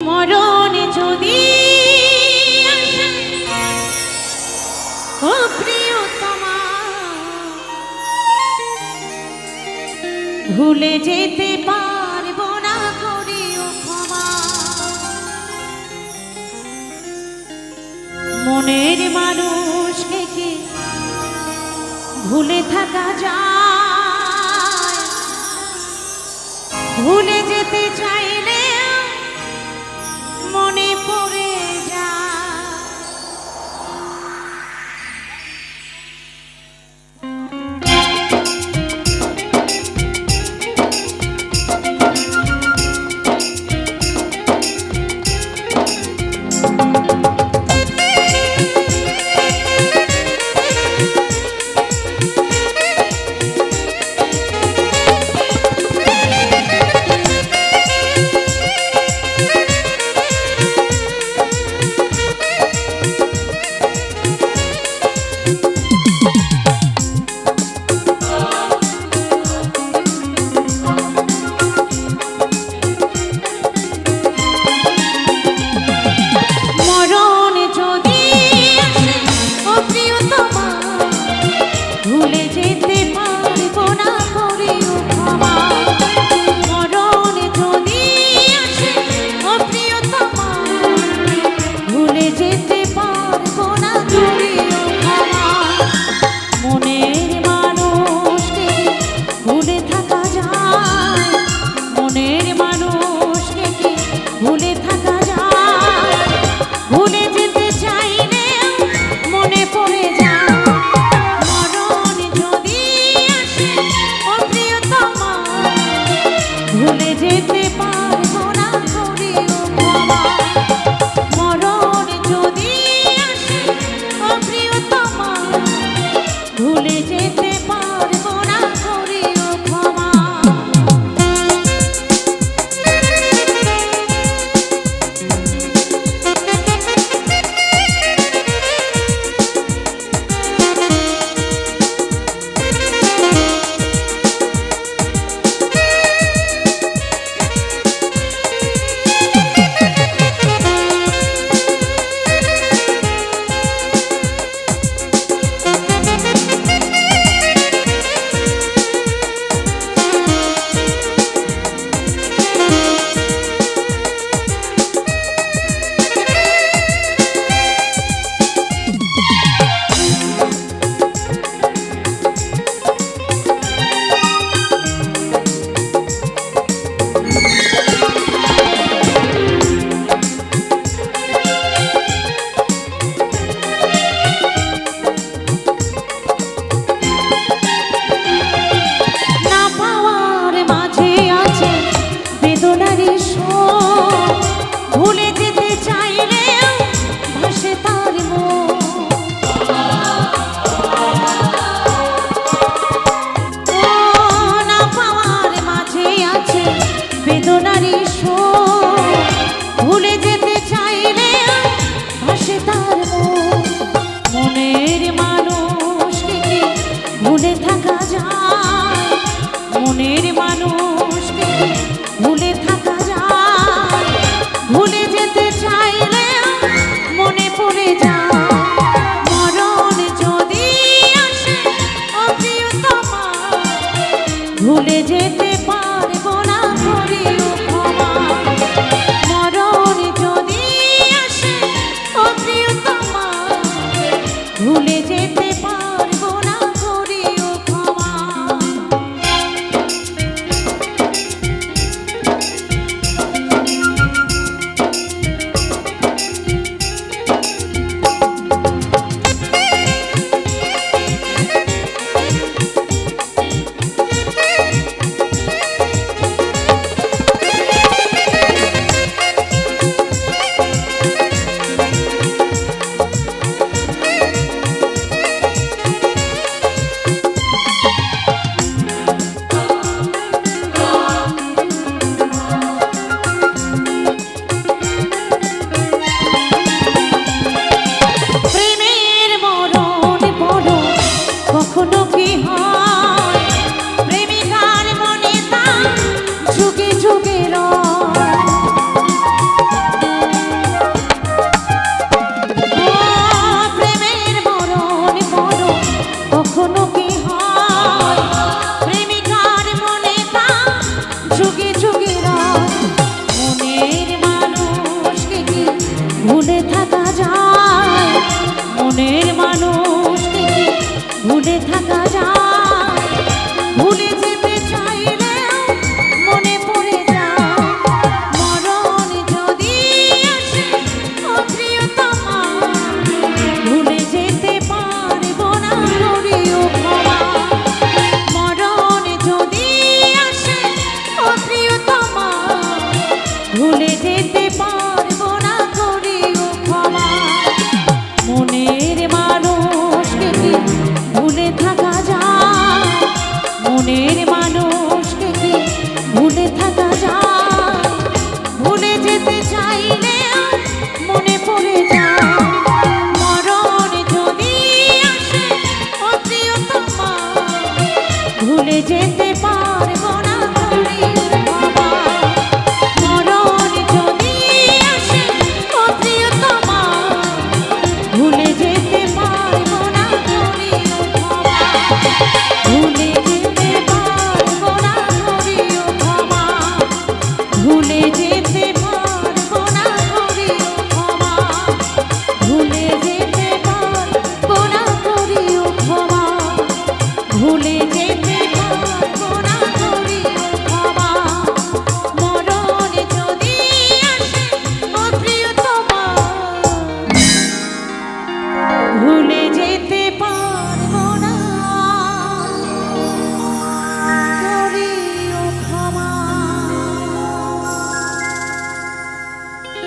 মরণ যদি ভুলে যেতে পারব না করিও মনের মানুষ কি ভুলে থাকা যায়? ভুলে যেতে চাই দিতে ভুলে থাকা যায়। মনের মানুষ ভুলে থাকা যায়। ভুলে যেতে পার